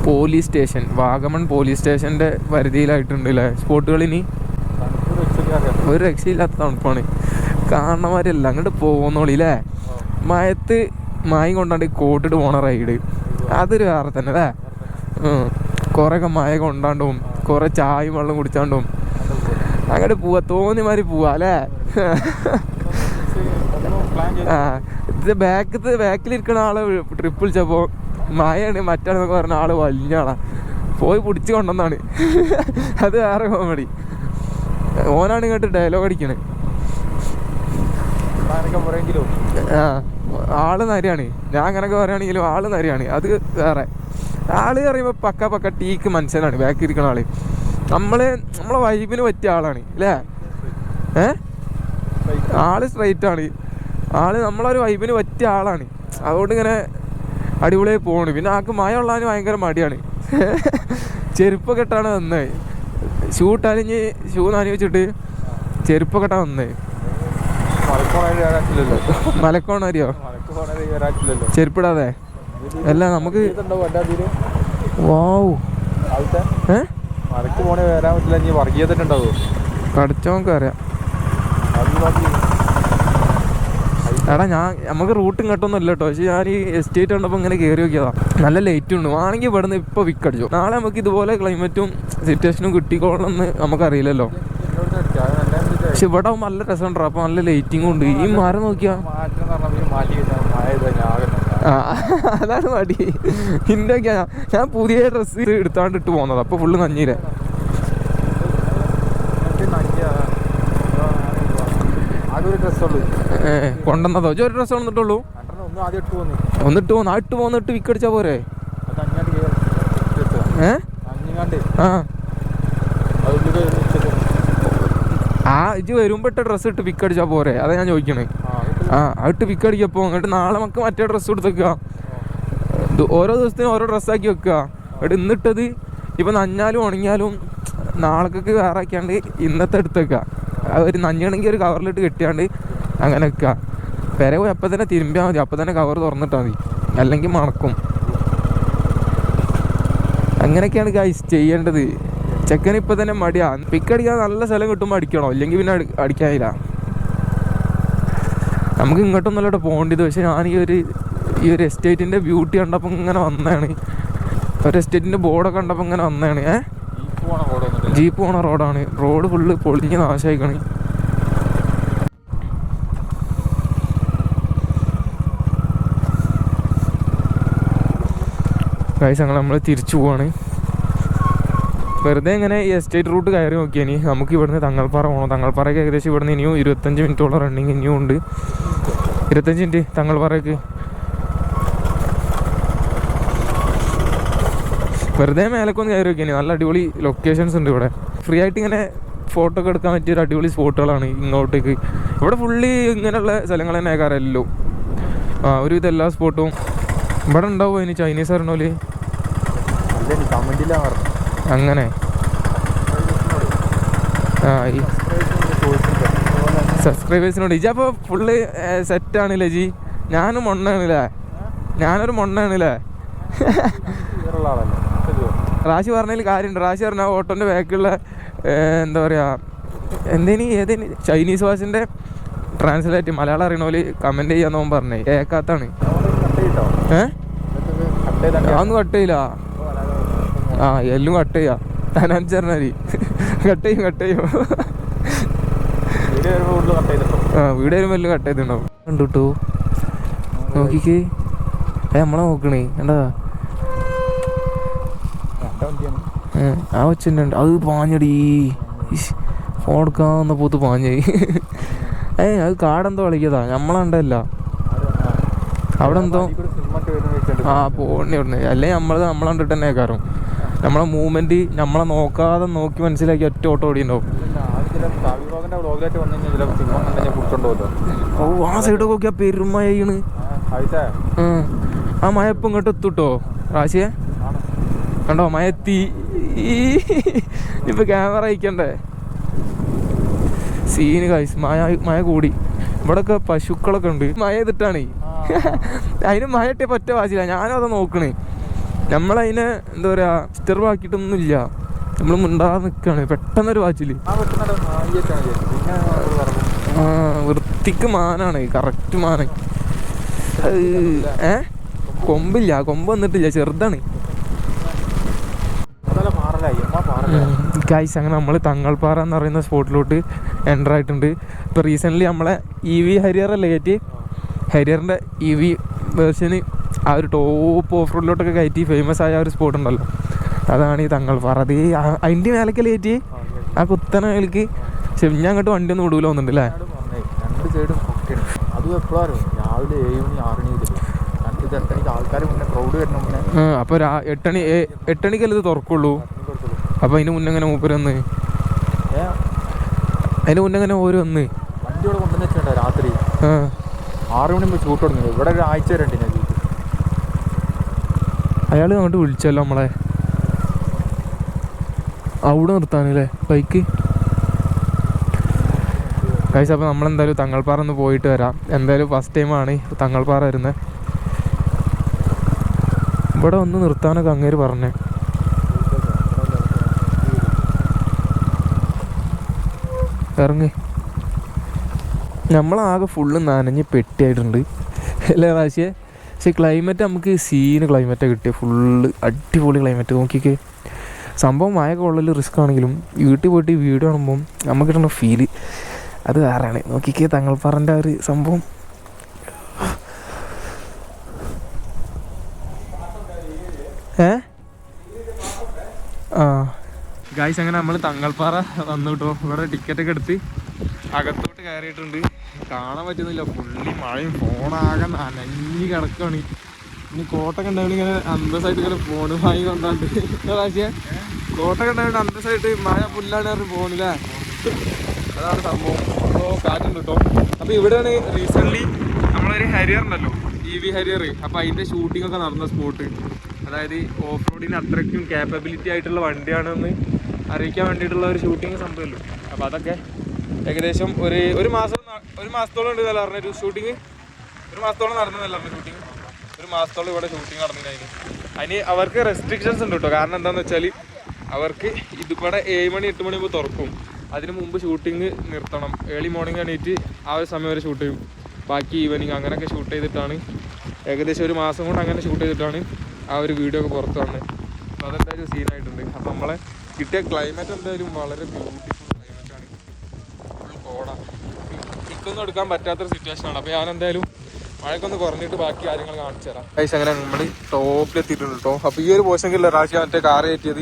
police station Vagamon police സ്റ്റേഷന്റെ പരിധിയിലായിട്ടുണ്ട് അല്ലേ സ്പോട്ടുകൾ ഇനി ഒരു രക്ഷയില്ലാത്ത തണുപ്പാണ്. കാണണമാരല്ല. അങ്ങോട്ട് പോകുന്നോളി അല്ലേ മയത്ത് മായം കൊണ്ടാണ്ട് കോട്ടിട്ട് പോണ റൈഡ് അതൊരു വേറെ തന്നെ അല്ലേ? കുറേയൊക്കെ മഴ കൊണ്ടാണ്ടും കുറേ ചായയും വെള്ളം കുടിച്ചാണ്ടും അങ്ങോട്ട് പോവാ. തോന്നി മാതിരി പോവാ അല്ലേ? ആ. ഇത് ബാക്കത്ത് ബാക്കിലിരിക്കുന്ന ആൾ ട്രിപ്പ് വിളിച്ചപ്പോ മായാണ് മറ്റാണെന്നൊക്കെ പറഞ്ഞ ആൾ വലിയ ആളാ. പോയി പിടിച്ചു കൊണ്ടെന്നാണ് അത് വേറെ കോമഡി ഓനാണ് ഇങ്ങോട്ട് ഡയലോഗ് അടിക്കണേ. ആൾ നരിയാണ്. ഞാൻ അങ്ങനൊക്കെ പറയുകയാണെങ്കിലും ആൾ നരിയാണ്. അത് വേറെ. ആൾ പറയുമ്പോ പക്ക പക്ക ടീക്ക് മനുഷ്യനാണ്. ബാക്കി ഇരിക്കുന്ന ആൾ. നമ്മൾ നമ്മളെ വൈബിന് പറ്റിയ ആളാണ്. അല്ലേ ഏ? ആൾ സ്ട്രൈറ്റ് ആണ്. ആൾ നമ്മളൊരു വൈബിന് പറ്റിയ ആളാണ്. അതുകൊണ്ട് ഇങ്ങനെ അടിപൊളിയായി പോണു. പിന്നെ ആൾക്ക് മഴ ഉള്ളതിന് ഭയങ്കര മടിയാണ്. ചെരുപ്പൊക്കെ ഇട്ടാണ് വന്നത് ഷൂ ഇട്ടാലിഞ്ഞ് ഷൂ നനഞ്ഞ് വെച്ചിട്ട് ചെരുപ്പൊക്കെ ഇട്ടാ വന്നത് മലക്കോണരിയോ ചെരുപ്പിടാതെ? അല്ല നമുക്ക് വാവ്. ആദ്യത്തെ? ഏ? മലക്ക് പോണേ വരാൻ പറ്റില്ല നീ അറിയാം എടാ ഞാൻ നമുക്ക് റൂട്ടും കെട്ടൊന്നും ഇല്ല കേട്ടോ. പക്ഷെ ഞാൻ ഈ എസ്റ്റേറ്റ് കണ്ടപ്പോൾ ഇങ്ങനെ കയറി നോക്കിയതാ. നല്ല ലേറ്റ് ഉണ്ട്. ആണെങ്കിൽ ഇവിടുന്ന് ഇപ്പോൾ വിക്കടിച്ചു നാളെ നമുക്ക് ഇതുപോലെ ക്ലൈമറ്റും സിറ്റുവേഷനും കിട്ടിക്കോളെന്ന് നമുക്കറിയില്ലല്ലോ എന്നോട് അടിച്ചാ. അത് നല്ല ഇത് പക്ഷെ ഇവിടെ നല്ല രസമുണ്ടോ? അപ്പൊ നല്ല ലൈറ്റിംഗും ഉണ്ട്. ഈ മരം നോക്കിയാ. അതാണ് മടി. ഇന്റെ ഒക്കെ ഞാൻ- പുതിയ ഡ്രസ്സ് എടുത്താണ്ട് ഇട്ട് പോന്നത്. അപ്പൊ ഫുള്ള് നഞ്ഞീര കൊണ്ടുവന്നതോ? ഒരു ഡ്രസ്സ് വന്നിട്ടുള്ളൂ ഒന്നിട്ട് പോന്നു. ആ ഇട്ട് പോന്നിട്ട് വിക്കടിച്ചാ പോരെ? ഏഹ് ഏ? ആ അതിൽ വെച്ചത് ആ ഇജ്ജ് വരുമ്പോ ഇട്ട ഡ്രസ്സ് ഇട്ട് പിക്ക് അടിച്ചാ പോരെ? അതാ ഞാൻ ചോദിക്കണേ. ആ ഇത് പിക്ക് അടിക്കപ്പോ എന്നിട്ട് നാളെ നമുക്ക് മറ്റേ ഡ്രസ്സ് എടുത്തേക്കുക ഓരോ ദിവസത്തിനും ഓരോ ഡ്രസ്സാക്കി വെക്കുക എന്നിട്ട് ഇന്നിട്ടത് ഇപ്പൊ നഞ്ഞാലും ഉണങ്ങിയാലും നാളേക്കൊക്കെ വേറെ ആക്കിയാണ്ട് ഇന്നത്തെ എടുത്തേക്കുക ഒരു നഞ്ഞണെങ്കിൽ ഒരു കവറിലിട്ട് കെട്ടിയാണ്ട് അങ്ങനെ വെക്കുക പെര പോയി അപ്പം തന്നെ തിരുമ്പിയാൽ മതി. അപ്പം തന്നെ കവർ തുറന്നിട്ടാൽ മതി. അല്ലെങ്കിൽ മണക്കും. അങ്ങനെയൊക്കെയാണ് ഗൈസ് ചെയ്യേണ്ടത്. ചെക്കൻ ഇപ്പം തന്നെ മടിയാ. പിക്കടിക്കാൻ നല്ല സ്ഥലം കിട്ടുമ്പോൾ അടിക്കണോ? ഇല്ലെങ്കിൽ പിന്നെ അടിക്കാനില്ല. നമുക്ക് ഇങ്ങോട്ടൊന്നുമല്ല പോകേണ്ടത്. പക്ഷെ ഞാൻ ഈ ഒരു ഈ ഒരു എസ്റ്റേറ്റിന്റെ ബ്യൂട്ടി കണ്ടപ്പോൾ ഇങ്ങനെ വന്നതാണ്. ഒരു എസ്റ്റേറ്റിന്റെ ബോർഡൊക്കെ കണ്ടപ്പോൾ ഇങ്ങനെ വന്നതാണ്. ഏ? ജീപ്പ് പോണ റോഡാണ്. റോഡ് ഫുള്ള് പൊളിഞ്ഞ് നാശമായിക്കണ് കൈസങ്ങൾ നമ്മൾ തിരിച്ചു പോവാണ്. വെറുതെ ഇങ്ങനെ ഈ എസ്റ്റേറ്റ് റൂട്ട് കയറി നോക്കിയാനി നമുക്ക് ഇവിടുന്ന് തങ്ങൾപ്പാറ പോകണം തങ്ങൾപ്പാറയ്ക്ക് ഏകദേശം ഇവിടുന്ന് ഇനിയും ഇരുപത്തഞ്ച് മിനിറ്റോളം റണ്ണിങ് ഇനിയും ഉണ്ട്. ഇരുപത്തഞ്ച് മിനിറ്റ് തങ്ങൾപ്പാറയ്ക്ക്. വെറുതെ മേലക്കൊന്ന് കയറി നോക്കിയാണ് നല്ല അടിപൊളി ലൊക്കേഷൻസ് ഉണ്ട് ഇവിടെ. ഫ്രീ ആയിട്ട് ഇങ്ങനെ ഫോട്ടോ ഒക്കെ എടുക്കാൻ പറ്റിയ ഒരു അടിപൊളി സ്പോട്ടുകളാണ് ഇങ്ങോട്ടേക്ക്. ഇവിടെ ഫുള്ളി ഇങ്ങനെയുള്ള സ്ഥലങ്ങൾ തന്നെ ആക്കാറല്ലോ ആ ഒരു എല്ലാ സ്പോട്ടും ഇവിടെ ഉണ്ടാവുമോ ഇനി ചൈനീസ് അറിഞ്ഞോൽ? പറഞ്ഞു അങ്ങനെ. ആ ഈ സബ്സ്ക്രൈബേഴ്സിനോട് ഇജ അപ്പോൾ ഫുള്ള് സെറ്റാണല്ലേ ജി ഞാനും മൊണ്ണാണല്ലേ? ഞാനൊരു മണ്ണാണല്ലേ? റാശി പറഞ്ഞതിൽ കാര്യമുണ്ട് റാശി പറഞ്ഞ ഓട്ടോന്റെ ബാക്കിലുള്ള എന്താ പറയുക എന്തേനി ഏതേനി? ചൈനീസ് ഭാഷന്റെ ട്രാൻസ്ലേറ്റ് മലയാളം അറിയണ പോലെ കമന്റ് ചെയ്യാന്നോ പറഞ്ഞേ. കേൾക്കാത്താണ് അവിടെ കട്ട് ചെയ്തോ? ഏ? ഇതൊക്കെ കട്ട് ചെയ്താണ്ട് അതൊന്നും കട്ട് ചെയ്യില്ല. ഓ, അല്ലാതെ ആ എല്ലും കട്ട് ചെയ്യാം. പറഞ്ഞാൽ കട്ട് ചെയ്യും കട്ട് ചെയ്യും. ആ വീട് വരുമ്പോൾ എല്ലാം കട്ട് ചെയ്തിട്ടുണ്ടാവും. കണ്ടുട്ടോ? നോക്കിക്കേ. ഏ നമ്മളെ നോക്കണേ. കണ്ടാ? ആ വെച്ചിട്ടുണ്ട് അത് പാഞ്ഞടി. ഫോൺ എടുക്കാവുന്ന പോത്ത് പാഞ്ഞായി ഏ അത് കാടെന്തോ കളിക്കതാ. നമ്മളണ്ടല്ല അവിടെന്തോ ആ. പോണി അവിടെ അല്ലേ നമ്മളത് നമ്മളണ്ടിട്ട് തന്നെ കാരണം നമ്മളെ മൂവ്മെന്റ് നമ്മളെ നോക്കാതെ നോക്കി മനസ്സിലാക്കി ഒറ്റ ഓട്ടോ ഓടിയുണ്ടാവും ഓ ആ സൈഡ് നോക്കിയാ പെരുമയാണ് ആ മഴ ഇപ്പം ഇങ്ങോട്ട് എത്തുട്ടോ? റാശിയെ കണ്ടോ മഴ എത്തി. ഇപ്പൊ ക്യാമറ അയക്കണ്ടേ? സീന് കാശ് മഴ മഴ കൂടി. ഇവിടൊക്കെ പശുക്കളൊക്കെ ഉണ്ട്. മഴ ചെയ്തിട്ടാണ് അതിന് മഴ ഇട്ടേ പറ്റ വാശില്ല ഞാനും അത് നോക്കണേ. നമ്മളതിനെ എന്താ പറയാ ഡിസ്റ്റർബ് ആക്കിയിട്ടൊന്നുമില്ല നമ്മൾ മിണ്ടാതെ നിൽക്കാണ് പെട്ടെന്നൊരു വാച്ചിൽ. ആ വൃത്തിക്ക് മാനാണ് കറക്റ്റ് മാന. ഏ? കൊമ്പില്ല കൊമ്പ് വന്നിട്ടില്ല ചെറുതാണ്. ഗൈസ് അങ്ങനെ നമ്മൾ തങ്ങൾപ്പാറ എന്ന് പറയുന്ന സ്പോട്ടിലോട്ട് എന്റർ ആയിട്ടുണ്ട്. ഇപ്പോൾ റീസെന്റ്ലി നമ്മളെ ഇ വി ഹരിയർ അല്ലേ കയറ്റി ഹരിയറിന്റെ ഇ വി വേർഷന് ആ ഒരു ടോപ്പ് ഓഫ് റോഡിലോട്ടൊക്കെ കയറ്റി ഫേമസ് ആയ ഒരു സ്പോട്ട് ഉണ്ടല്ലോ. അതാണ് ഈ തങ്ങൾ അത് ഈ അതിന്റെ മേലക്കല്ലേ കയറ്റി ആ കുത്തന മേലേക്ക് ഞാൻ അങ്ങോട്ട് വണ്ടി ഒന്നും വിടൂല തോന്നുന്നുണ്ട് അല്ലേ എട്ടണി രണ്ട് സൈഡും അതും രാവിലെ ഏഴ് മണി ആറ് മണി എട്ടണിക്കല്ലേ ഇത് തുറക്കുള്ളൂ? അപ്പൊ അതിന് മുന്നേ അങ്ങനെ മൂപ്പര് വന്ന്? അതിന് മുന്നേ അങ്ങനെ ഓരോ വന്ന്? വണ്ടി ഇവിടെ കൊണ്ടുവന്ന് രാത്രി? ആറ് മണി ഷൂട്ട് തുടങ്ങി ഇവിടെ ഒരു ആഴ്ച വരെ ഉണ്ട് ഞാൻ ഷൂട്ട് അയാൾ അങ്ങോട്ട് വിളിച്ചല്ലോ നമ്മളെ. അവിടെ നിർത്താനല്ലേ ബൈക്ക് കഴിച്ച അപ്പോൾ നമ്മളെന്തായാലും തങ്ങൾപ്പാറ ഒന്ന് പോയിട്ട് വരാം. എന്തായാലും ഫസ്റ്റ് ടൈമാണ് തങ്ങൾപ്പാറ വരുന്നത് ഇവിടെ ഒന്ന് നിർത്താനൊക്കെ അങ്ങേര് പറഞ്ഞേ. ഇറങ്ങി. നമ്മളാകെ ഫുള്ള് നനഞ്ഞ് പെട്ടിയായിട്ടുണ്ട്. അല്ലേ റാശിയെ പക്ഷേ ക്ലൈമറ്റ് നമുക്ക് സീന് ക്ലൈമറ്റാണ് കിട്ടിയത് ഫുള്ള് അടിപൊളി ക്ലൈമറ്റ് നോക്കിക്കേ. സംഭവം മഴ കൊള്ളൽ റിസ്ക് ആണെങ്കിലും വീട്ടിൽ പോയിട്ട് വീട് കാണുമ്പം നമുക്ക് കിട്ടുന്ന ഫീൽ അത് വേറെയാണ്. നോക്കിക്കേ തങ്ങൾപ്പാറന്റെ ആ ഒരു സംഭവം. ഏ? ആ. ഗായ്സ് അങ്ങനെ നമ്മൾ തങ്ങൾപ്പാറ വന്നു കേട്ടോ ഇവിടെ ടിക്കറ്റൊക്കെ എടുത്ത് അകത്തോട്ട് കയറിയിട്ടുണ്ട്. കാണാൻ പറ്റുന്നില്ല. പുള്ളി മഴയും ഫോണാകെ നനഞ്ഞ് കിടക്കുകയാണ് ഇനി കോട്ടൊക്കെ ഉണ്ടാവും ഇങ്ങനെ അന്തസ്സായിട്ട് ഇങ്ങനെ ഫോണ് വാങ്ങി കൊണ്ടാണ്ട്. പ്രാവശ്യം കോട്ടൊക്കെ ഉണ്ടായിട്ട് അന്തസ്സായിട്ട് മഴ പുല്ലാണ് പറഞ്ഞ് ഫോണില്ലേ അതാണ് സംഭവം. അപ്പോൾ കാറ്റുണ്ട് കേട്ടോ അപ്പോൾ ഇവിടെയാണ് റീസെന്റ്ലി നമ്മളൊരു ഹരിയർ ഉണ്ടല്ലോ ഇ വി ഹരിയർ അപ്പോൾ അതിന്റെ ഷൂട്ടിംഗ് ഒക്കെ നടന്ന സ്പോട്ട് അതായത് ഓഫ് റോഡിന് അത്രയ്ക്കും ക്യാപ്പബിലിറ്റി ആയിട്ടുള്ള വണ്ടിയാണെന്ന് അറിയിക്കാൻ വേണ്ടിയിട്ടുള്ള ഒരു ഷൂട്ടിംഗ് സംഭവമല്ലോ അപ്പോൾ അതൊക്കെ ഏകദേശം ഒരു ഒരു മാസം ഒരു മാസത്തോളം ഉണ്ട് ഇതല്ല പറഞ്ഞൊരു ഷൂട്ടിങ് ഒരു മാസത്തോളം നടന്നതല്ല പറഞ്ഞ ഷൂട്ടിങ് ഒരു മാസത്തോളം ഇവിടെ ഷൂട്ടിങ് നടന്നില്ല അതിന്. അവർക്ക് റെസ്ട്രിക്ഷൻസ് ഉണ്ട് കേട്ടോ കാരണം എന്താണെന്ന് വെച്ചാൽ അവർക്ക് ഇതിവിടെ ഏഴ് മണി എട്ട് മണി മുമ്പ് തുറക്കും. അതിന് മുമ്പ് ഷൂട്ടിങ് നിർത്തണം. ഏർലി മോർണിംഗ് എണീറ്റ് ആ ഒരു സമയം വരെ ഷൂട്ട് ചെയ്യും. ബാക്കി ഈവനിങ് അങ്ങനെയൊക്കെ ഷൂട്ട് ചെയ്തിട്ടാണ്. ഏകദേശം ഒരു മാസം കൊണ്ട് അങ്ങനെ ഷൂട്ട് ചെയ്തിട്ടാണ് ആ ഒരു വീഡിയോ ഒക്കെ പുറത്ത് വന്നത് അപ്പോൾ അതെന്തായാലും സീനായിട്ടുണ്ട് അപ്പോൾ നമ്മളെ കിട്ടിയ ക്ലൈമറ്റ് എന്തായാലും വളരെ ബ്യൂട്ടിഫുൾ ക്ലൈമറ്റാണ് ഫുൾ കോട ഇക്കൊന്നും എടുക്കാൻ പറ്റാത്തൊരു സിറ്റുവേഷൻ ആണ്. അപ്പോൾ ഞാൻ എന്തായാലും മഴക്കൊന്ന് കുറഞ്ഞിട്ട് ബാക്കി കാര്യങ്ങൾ കാണിച്ചു തരാം. പൈസ അങ്ങനെ നമ്മൾ ടോപ്പിലെത്തിയിട്ടുണ്ട് കേട്ടോ. അപ്പോൾ ഈ ഒരു പോഷനിലുള്ള ഒരാഴ്ച മറ്റേ കാർ കയറ്റിയത്.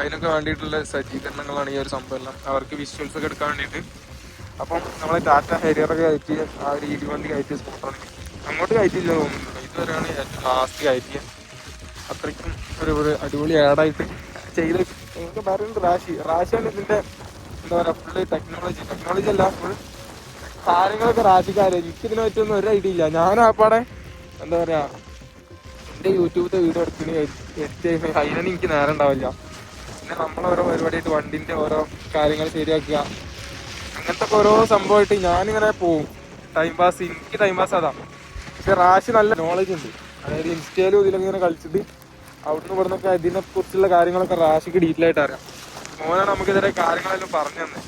അതിനൊക്കെ വേണ്ടിയിട്ടുള്ള സജ്ജീകരണങ്ങളാണ് ഈ ഒരു സംഭവം എല്ലാം. അവർക്ക് വിഷ്വൽസ് ഒക്കെ എടുക്കാൻ വേണ്ടിയിട്ട്. അപ്പം നമ്മളെ ടാറ്റ ഹെരിയറൊക്കെ കയറ്റിയ ആ ഒരു ഇരുവണ്ടി കയറ്റിയ സ്പോട്ടാണ് അങ്ങോട്ട് കയറ്റിയില്ല തോന്നുന്നുണ്ട് ഇതുവരെയാണ് ഏറ്റവും ലാസ്റ്റ് കയറ്റിയ. അത്രയ്ക്കും ഒരു ഒരു അടിപൊളി ആഡായിട്ട് ചെയ്ത്. എനിക്ക് പറയുന്നത് റാശി റാശിയാണ് ഇതിന്റെ എന്താ പറയുക ഫുള്ള് ടെക്നോളജി ടെക്നോളജി അല്ല ഫുൾ കാര്യങ്ങളൊക്കെ റാശിക്കാരെ എനിക്ക് ഇതിനെ പറ്റൊന്നും ഒരു ഐഡിയ ഇല്ല. ഞാൻ ആപ്പാടെ എന്താ പറയാ എന്റെ യൂട്യൂബിലത്തെ വീഡിയോ എടുക്കുന്ന എഡിറ്റ് ചെയ്യുന്ന അതിനൊന്നും എനിക്ക് നേരം ഉണ്ടാവില്ല. പിന്നെ നമ്മളോരോ പരിപാടിയായിട്ട് വണ്ടിന്റെ ഓരോ കാര്യങ്ങൾ ശരിയാക്കുക. അങ്ങനത്തെ ഓരോ സംഭവമായിട്ട് ഞാനിങ്ങനെ പോവും. ടൈം പാസ് എനിക്ക് ടൈം പാസ് അതാ. പക്ഷെ റാഷി നല്ല നോളജ് ഉണ്ട്. അതായത് ഇൻസ്റ്റയിലും ഇതിലൊക്കെ ഇങ്ങനെ കളിച്ചിട്ട് അവിടുന്ന് ഇവിടുന്നൊക്കെ ഇതിനെ കുറിച്ചുള്ള കാര്യങ്ങളൊക്കെ റാഷിക്ക് ഡീറ്റെയിൽ ആയിട്ട് അറിയാം. മോനാണ് നമുക്കിതിന്റെ കാര്യങ്ങളെല്ലാം പറഞ്ഞു തന്നെ.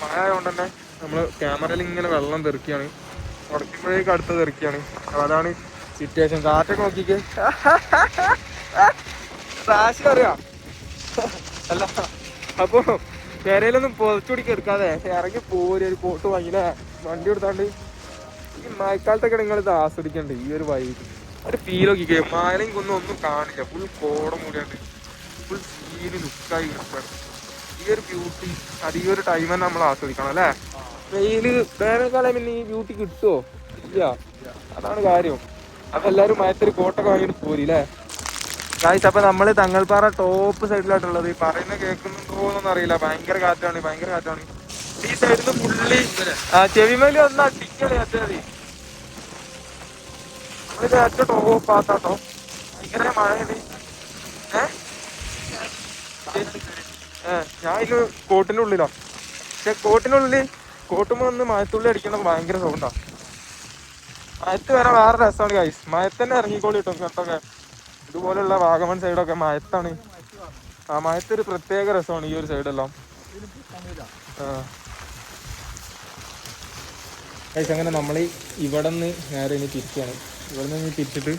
മഴ ആയതുകൊണ്ട് തന്നെ നമ്മൾ ക്യാമറയിൽ ഇങ്ങനെ വെള്ളം തെറിക്കുകയാണ് തുടക്കുമ്പോഴേക്ക് അടുത്ത് തെറിക്കുകയാണ് അതാണ് സിറ്റുവേഷൻ കാറ്റൊക്കെ നോക്കിക്കേ. റാശി അറിയാം? അല്ല. അപ്പൊ പെരയിലൊന്നും പൊതച്ചുടിക്ക് എടുക്കാതെ ഇറങ്ങി പോര് ഒരു കോട്ട് വാങ്ങിയില്ലേ വണ്ടി എടുത്താണ്ട് ഈ മഴക്കാലത്തൊക്കെ നിങ്ങൾ ഇത് ആസ്വദിക്കണ്ടേ? ഈ ഒരു വൈബ് ഒരു ഫീൽ നോക്കിക്കേ. മലയും കൊന്നും ഒന്നും കാണില്ല. ഫുൾ കോടം മൂടിയാണ്ട് ഫുൾ സീന് ലുക്കായി ഈ ഒരു ബ്യൂട്ടി അത് ഈ ഒരു ടൈം തന്നെ നമ്മൾ ആസ്വദിക്കണം അല്ലേ വെയിൽ വേനൽക്കാലം പിന്നെ ഈ ബ്യൂട്ടി കിട്ടുമോ ഇല്ല. അതാണ് കാര്യം. അപ്പൊ എല്ലാരും മയത്തൊരു കോട്ടൊക്കെ വാങ്ങിയിട്ട് പോരി അല്ലേ ഗായ്സ് അപ്പൊ നമ്മൾ തങ്ങൾപ്പാറ ടോപ്പ് സൈഡിലായിട്ടുള്ളത് ഈ പറയുന്ന കേൾക്കുന്നുണ്ടോന്നൊന്നും അറിയില്ല. ഭയങ്കര കാറ്റാണ് ഭയങ്കര കാറ്റാണ്. ഈ സൈഡിൽ നിന്ന് പുള്ളി ചെവിമേലി ഒന്ന് അടിക്കണേ അത്യാതി നമ്മളിത് ഏറ്റവും ടോപ്പ് കോട്ടിന്റെ ഉള്ളിലാ പക്ഷെ കോട്ടിനുള്ളിൽ കോട്ടുമ്പോ ഒന്ന് മഴത്തുള്ളി അടിക്കണം ഭയങ്കര സൗണ്ടാ മയത്ത് വരെ വേറെ രസമാണ് ഗൈസ് മയത്തന്നെ ഇറങ്ങിക്കോളി കിട്ടും കേട്ടൊക്കെ ഇതുപോലുള്ള വാഗമൺ സൈഡൊക്കെ മയത്താണ് ആ മയത്തൊരു പ്രത്യേക രസമാണ് ഈ ഒരു സൈഡെല്ലാം. ഗൈസ് അങ്ങനെ നമ്മൾ ഇവിടെ നിന്ന് നേരെ ഇനി തിരിക്കുകയാണ് ഇവിടെ നിന്ന് തിരിച്ചിട്ട്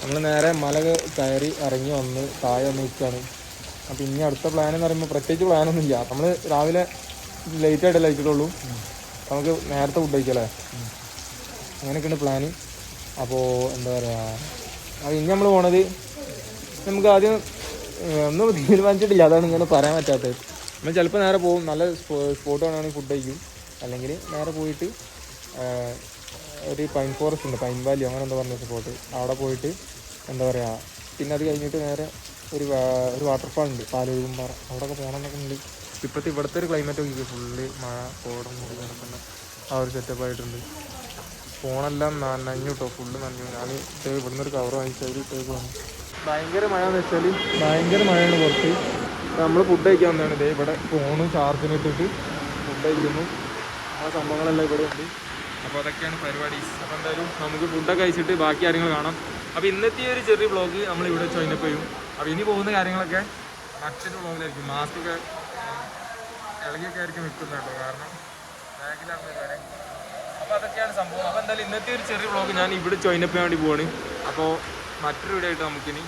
നമ്മൾ നേരെ മല കയറി ഇറങ്ങി വന്ന് താഴെ വന്ന് നിൽക്കുകയാണ് അപ്പം ഇനി അടുത്ത പ്ലാൻ എന്ന് പറയുമ്പോൾ പ്രത്യേകിച്ച് പ്ലാനൊന്നും ഇല്ല നമ്മൾ രാവിലെ ലേറ്റ് ആയിട്ടല്ലേ കഴിച്ചിട്ടുള്ളൂ. നമുക്ക് നേരത്തെ ഫുഡ് കഴിക്കല്ലേ? അങ്ങനെയൊക്കെയാണ് പ്ലാന് അപ്പോൾ എന്താ പറയുക ഇനി നമ്മൾ പോണത് നമുക്ക് ആദ്യം ഒന്നും തീരുമാനിച്ചിട്ടില്ല. അതാണ് ഇങ്ങനെ പറയാൻ പറ്റാത്തത്. നമ്മൾ ചിലപ്പോൾ നേരെ പോകും. നല്ല സ്പോട്ട് വേണമെങ്കിൽ ഫുഡ് കഴിക്കും. അല്ലെങ്കിൽ നേരെ പോയിട്ട് ഒരു പൈൻ ഫോറസ്റ്റ് ഉണ്ട്. പൈൻ വാലി അങ്ങനെ എന്താ പറഞ്ഞ സ്പോട്ട് അവിടെ പോയിട്ട് എന്താ പറയുക പിന്നെ അത് കഴിഞ്ഞിട്ട് നേരെ ഒരു ഒരു വാട്ടർഫാൾ ഉണ്ട്. പാലൊഴുകുമ്പാറ അവിടെയൊക്കെ പോകണം എന്നൊക്കെ ഉണ്ട്. ഇപ്പോഴത്തെ ഇവിടുത്തെ ഒരു ക്ലൈമറ്റ് ഒക്കെ ഫുള്ള് മഴ കോടം മൂടി നടക്കുന്ന ആ ഒരു സെറ്റപ്പ് ആയിട്ടുണ്ട്. ഫോണെല്ലാം നനഞ്ഞു കേട്ടോ ഫുള്ള് നനഞ്ഞു. ഞാൻ ഇവിടുന്ന് ഒരു കവർ വാങ്ങിച്ചു അതിൽ വന്നു. ഭയങ്കര മഴ എന്ന് വെച്ചാൽ ഭയങ്കര മഴയാണ് പുറത്ത്. നമ്മൾ ഫുഡ് കഴിക്കാൻ വന്നതാണ്. ഇതേ ഇവിടെ ഫോണ് ചാർജിന് ഇട്ടിട്ട് ഫുഡ് കഴിക്കുന്നു. ആ സംഭവങ്ങളെല്ലാം ഇവിടെ ഉണ്ട്. അപ്പോൾ അതൊക്കെയാണ് പരിപാടി. അപ്പോൾ എന്തായാലും നമുക്ക് ഫുഡൊക്കെ കഴിച്ചിട്ട് ബാക്കി കാര്യങ്ങൾ കാണാം. അപ്പോൾ ഇന്നത്തെ ഒരു ചെറിയ വ്ളോഗ് നമ്മൾ ഇവിടെ ചോദിനപ്പ് ചെയ്യും. അപ്പോൾ ഇനി പോകുന്ന കാര്യങ്ങളൊക്കെ മറ്റൊരു വ്ളോഗിലായിരിക്കും മാസ്ക് ഒക്കെ ഇളകിയൊക്കെ ആയിരിക്കും നിൽക്കുന്നുണ്ടോ. കാരണം ബാഗിലാണ് അപ്പോൾ അതൊക്കെയാണ് സംഭവം. അപ്പോൾ എന്തായാലും ഇന്നത്തെ ഒരു ചെറിയ വ്ളോഗ് ഞാൻ ഇവിടെ ചോയിനപ്പിന് വേണ്ടി പോവാണ്. അപ്പോൾ മറ്റൊരു വീഡിയോ ആയിട്ട് നമുക്കിനി